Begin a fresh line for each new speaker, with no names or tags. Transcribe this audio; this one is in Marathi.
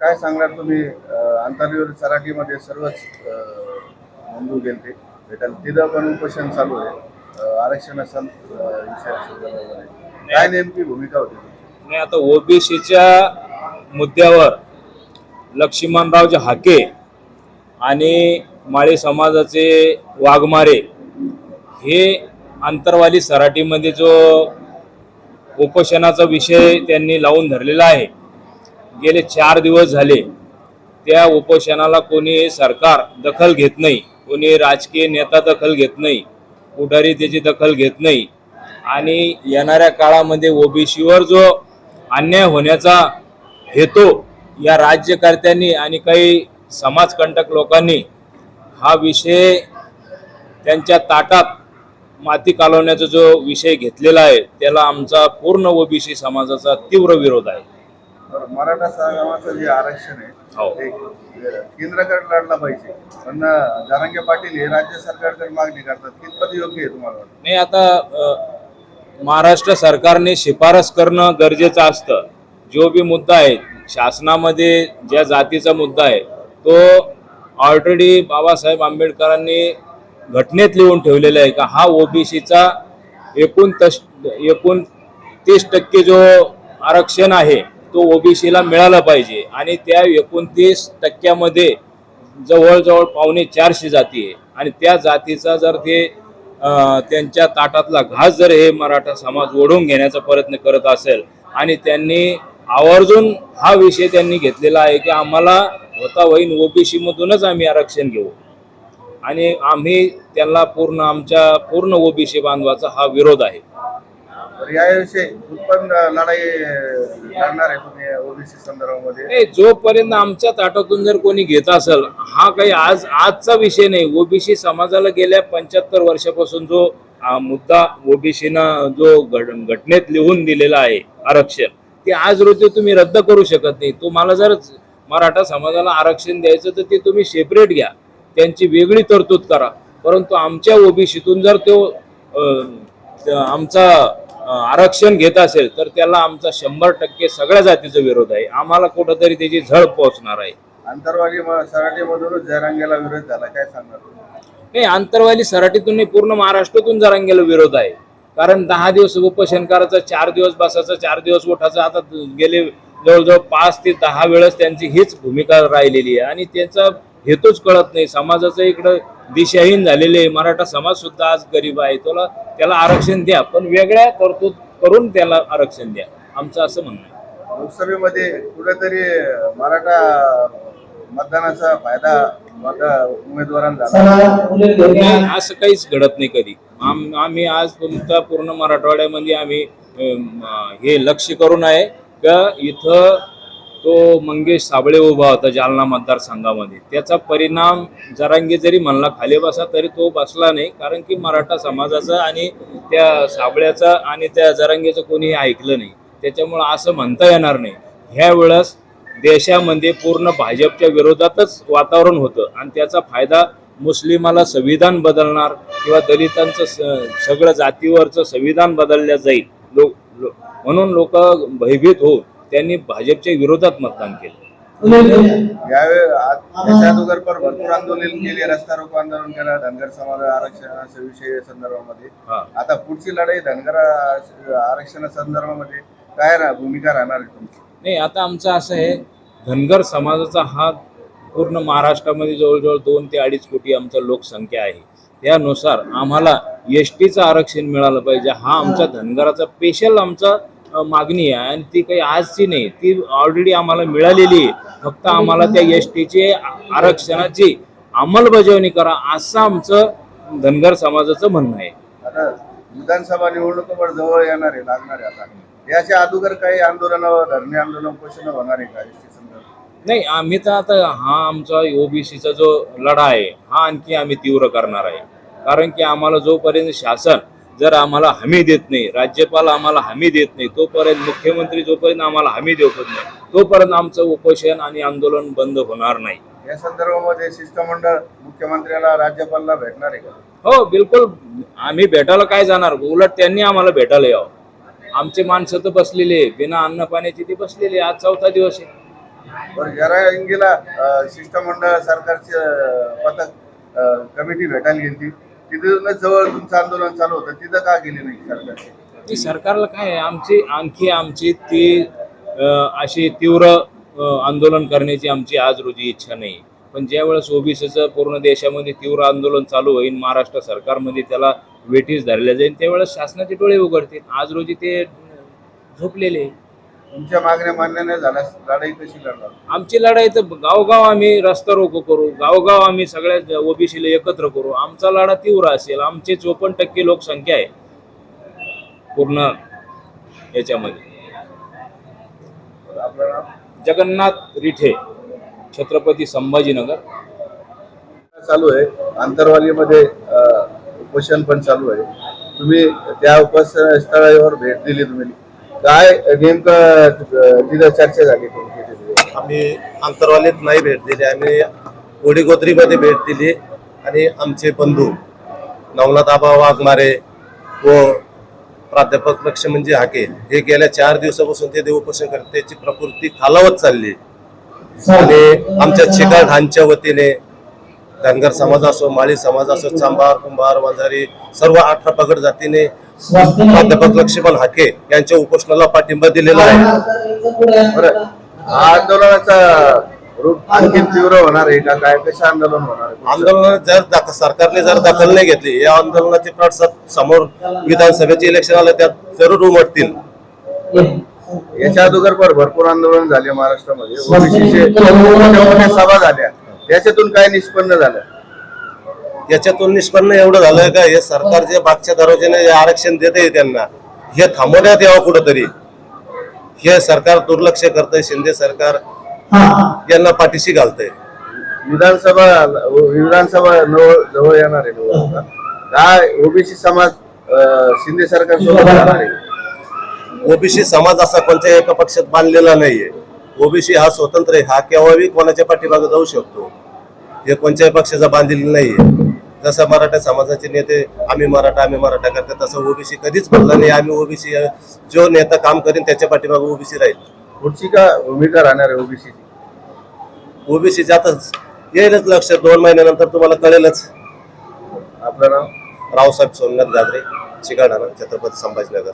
काय सांगणार तुम्ही? अं, आंतरविरोधी सराठीमध्ये सर्वच अं, बंधू गेलते. भेटायला तिथं पण उपोषण चालू आहे. विषयासंदर्भामध्ये काय नेमकी भूमिका होती?
आणि आता ओबीसीच्या मुद्द्यावर लक्ष्मणरावचे हाके आणि माळी समाजाचे वाघमारे हे आंतरवाली सराटीमध्ये जो उपोषणाचा विषय त्यांनी लावून धरलेला आहे गेले चार दिवस झाले त्या उपोषणाला कोणी सरकार दखल घेत नाही कोणी राजकीय नेता दखल घेत नाही पुढारी त्याची दखल घेत नाही. आणि येणाऱ्या काळामध्ये ओबीसीवर जो अन्याय होण्याचा हेतू या राज्यकर्त्यांनी आणि काही समाजकंटक लोकांनी हा विषय त्यांच्या ताटात माती कालवण्याचा जो विषय घेतलेला आहे त्याला आमचा पूर्ण ओबीसी समाजाचा तीव्र विरोध आहे.
मराठा समाजाचं जे आरक्षण
हो.
आहे ते केंद्राकडे लढला पाहिजे पण जरांगे पाटील हे राज्य सरकारकडे मागणी करतात कितपत योग्य आहे तुम्हाला?
नाही आता महाराष्ट्र सरकारने शिफारस करणं गरजेचं असतं जो बी मुद्दा आहे शासनामध्ये ज्या जातीचा मुद्दा आहे तो ऑलरेडी बाबासाहेब आंबेडकरांनी घटनेत लिहून ठेवलेला आहे का हा ओबीसीचा एकूण तश एकूण तीस टक्के जो आरक्षण आहे तो ओबीसीला मिळाला पाहिजे. आणि त्या एकोणतीस टक्क्यामध्ये जवळजवळ पावणे चारशे जाती आहे. आणि त्या जातीचा जर ते त्यांच्या ताटातला घास जर हे मराठा समाज ओढून घेण्याचा प्रयत्न करत असेल आणि त्यांनी आवर्जून हा विषय त्यांनी घेतलेला आहे की आम्हाला होता होईन ओबीसीमधूनच आम्ही आरक्षण घेऊ. आणि आम्ही त्यांना पूर्ण आमच्या पूर्ण ओबीसी बांधवाचा हा विरोध आहे.
तर याविषयी उत्पन्न लढाई आहे तुम्ही ओबीसी संदर्भामध्ये.
नाही जोपर्यंत आमच्या ताटातून जर कोणी घेत असेल हा काही आज आजचा विषय नाही. ओबीसी समाजाला गेल्या पंच्याहत्तर वर्षापासून जो हा मुद्दा ओबीसीनं जो घट- घटनेत लिहून दिलेला आहे आरक्षण ते आज रोजी तुम्ही रद्द करू शकत नाही. तुम्हाला जर मराठा समाजाला आरक्षण द्यायचं तर ते तुम्ही सेपरेट घ्या. त्यांची वेगळी तरतूद करा. परंतु आमच्या ओबीसीतून जर तो आमचा आरक्षण घेत असेल तर त्याला आमचा शंभर टक्के सगळ्या जातीचा विरोध आहे. आम्हाला कुठंतरी त्याची झळ पोहोचणार आहे.
आंतरवाली सराठीमधूनच जयरांगेला विरोध झाला काय सांगणार?
नाही आंतरवाली सराटीतून नाही पूर्ण महाराष्ट्रातून जरांगेला विरोध आहे. कारण दहा दिवस उपोषण करायचं चार दिवस बसायचं चार दिवस उठायचं आता गेले जवळजवळ पाच ते दहा वेळेस त्यांची हीच भूमिका राहिलेली आहे. आणि त्याचा हेतूच कळत नाही. समाजाचं इकडं दिशाहीन झालेले आहे. मराठा समाज सुद्धा आज गरीब आहे. त्याला त्याला आरक्षण द्या. पण वेगळ्या तरतूद करून त्याला आरक्षण द्या. आमचं असं म्हणणं आहे.
लोकसभेमध्ये कुठेतरी मराठा मतदानाचा फायदा उमेदवारांना
असं काहीच घडत नाही कधी. आम आम्ही आज तुमच्या पूर्ण मराठवाड्यामध्ये आम्ही हे लक्ष करून आहे. का इथं तो मंगेश साबळे उभा होता जालना मतदारसंघामध्ये. त्याचा परिणाम जरांगे जरी म्हणला खाली बसा तरी तो बसला नाही कारण की मराठा समाजाचा आणि त्या साबळ्याचा आणि त्या जरांगेचं कोणीही ऐकलं नाही. त्याच्यामुळं असं म्हणता येणार नाही. ह्या वेळेस देशामध्ये पूर्ण भाजपच्या विरोधातच वातावरण होतं आणि त्याचा फायदा मुस्लिमाला संविधान बदलणार किंवा दलितांचं स- सगळं जातीवरचं संविधान बदलल्या जाईल. लोक लो- म्हणून लोक भयभीत होऊन त्यांनी भाजपच्या विरोधात मतदान केलं.
यावेळी भरपूर आंदोलन केले रस्ता रोको आंदोलन केलं धनगर समाज आरक्षणाच्या विषय संदर्भामध्ये आता पुढची लढाई धनगर आरक्षणा संदर्भामध्ये काय भूमिका राहणार
नाही आता आमचं असं आहे धनगर समाजाचा हा पूर्ण महाराष्ट्रामध्ये जवळजवळ दोन ते अडीच कोटी आमचा लोकसंख्या आहे. त्यानुसार आम्हाला एस टीचं आरक्षण मिळालं पाहिजे. हा आमचा धनगराचा स्पेशल आमचा मागणी आहे आणि ती काही आजची नाही ती ऑलरेडी आम्हाला मिळालेली आहे. फक्त आम्हाला त्या एस टीचे आरक्षणाची अंमलबजावणी करा असं आमचं धनगर समाजाचं म्हणणं आहे.
आता विधानसभा निवडणुकीवर जवळ येणार आहे लागणार आहे आता. याच्या अगोदर काही आंदोलन धरणे आंदोलन उपोषण होणार आहे का ST संदर्भात?
नाही आम्ही तर आता हा आमचा ओबीसीचा जो लढा आहे हा आणखी आम्ही तीव्र करणार आहे. कारण की आम्हाला जोपर्यंत शासन जर आम्हाला हमी देत नाही राज्यपाल आम्हाला हमी देत नाही तोपर्यंत मुख्यमंत्री जोपर्यंत आम्हाला हमी देत नाही तोपर्यंत आमचं उपोषण आणि आंदोलन बंद होणार नाही.
या संदर्भामध्ये शिष्टमंडळ मुख्यमंत्र्याला राज्यपालला भेटणार आहे का?
हो बिलकुल. आम्ही भेटायला काय जाणार? उलट त्यांनी आम्हाला भेटायला यावं. आमचे माणसं तर बसलेले. बिना अन्न पाण्याची ती बसलेली आहे. आज चौथा दिवस आहे.
जरांगीला शिष्टमंडळ सरकारचे पथक कमिटी भेटायला गेली तिथूनच जवळ तुमचं आंदोलन चालू होतं. तिथं का गेले नाही सरकार?
ती सरकारला काय आहे, आमची आणखी आमची ती अशी तीव्र आंदोलन करण्याची आमची आज रोजी इच्छा नाही. पण ज्या वेळेस ओबीसीचं पूर्ण देशामध्ये तीव्र आंदोलन चालू होईल महाराष्ट्र सरकारमध्ये त्याला वेटीस धरल्या जाईल त्यावेळेस शासनाचे डोळे उघडतील. आज रोजी ते झोपलेले. आहे.
तुमच्या मागण्या मान्य नाही झाल्यास लढाई कशी करणार?
आमची लढाई तर गावगाव आम्ही रस्ता रोको करू गावगाव आम्ही सगळ्या ओबीसीला एकत्र करू. आमचा लढा तीव्र असेल आमची चोपन्न टक्के लोकसंख्या आहे. पूर्ण याच्यामध्ये.
आपलं नाव?
जगन्नाथ रिठे छत्रपती संभाजीनगर.
चालू आहे. आंतरवालीमध्ये अं, उपोषण पण चालू आहे. तुम्ही त्या उपस्थळावर भेट दिली तुम्ही. काय नेमकं तिथं चर्चा झाली तुमची
आम्ही अंतरवालीत नाही भेट दिली आम्ही गोडीगोत्रीमध्ये भेट दिली आणि आमचे बंधू नवनाथ आबा वाघमारे व प्राध्यापक लक्ष्मणजी हाके हे गेल्या चार दिवसापासून ते देवपोषण करत त्याची प्रकृती खालावत चालली. आणि आमच्या चिकाढांच्या वतीने धनगर समाज असो माळी समाज असो चांभार कुंभार वंजारी सर्व अठरा पगड जातीने प्राध्यापक लक्ष्मण हाके यांच्या उपोषणाला पाठिंबा दिलेला आहे.
बरं. हा. आंदोलनाचा रूप आणखी तीव्र होणार आहे का? काय कसं आंदोलन होणार आहे?
आंदोलनात जर दाख- सरकारने जर दखल नाही घेतली या आंदोलनाचे पडसाद समोर विधानसभेचे इलेक्शन आलं त्यात जरूर उमटतील.
याच्या अगोदर पण भरपूर आंदोलन झाले महाराष्ट्रामध्ये. ओबीसीचे सभा झाल्या. त्याच्यातून काय निष्पन्न झालं?
याच्यातून निष्पन्न एवढं झालं का? हे सरकार जे मागच्या दरवाजेने जे आरक्षण देते त्यांना हे थांबवण्यात यावं कुठंतरी. हे सरकार दुर्लक्ष करतंय शिंदे सरकार यांना पाठीशी घालतंय.
विधानसभा विधानसभा जवळ येणार आहे. काय ओबीसी समाज शिंदे सरकार सोबत राहणार आहे?
ओबीसी समाज असा कोणत्या एका पक्षात बांधलेला नाहीये. ओबीसी हा स्वतंत्र आहे. हा केव्हाही कोणाच्या पाठीमागे जाऊ शकतो. हे कोणत्याही पक्षाचा बांधलेला नाहीये. जसं मराठा समाजाचे नेते आम्ही मराठा आम्ही मराठा करतात तसं ओबीसी कधीच म्हणला नाही. आम्ही ओबीसी जो नेता काम करेन त्याच्या पाठीमागे ओबीसी राहील.
पुढची का भूमिका राहणार आहे ओबीसीची?
ओबीसी जातच येईलच लक्ष. दोन महिन्यानंतर तुम्हाला कळेलच.
आपलं नाव?
रावसाहेब सोमनाथ गाजरे चिकाडाणा छत्रपती संभाजीनगर.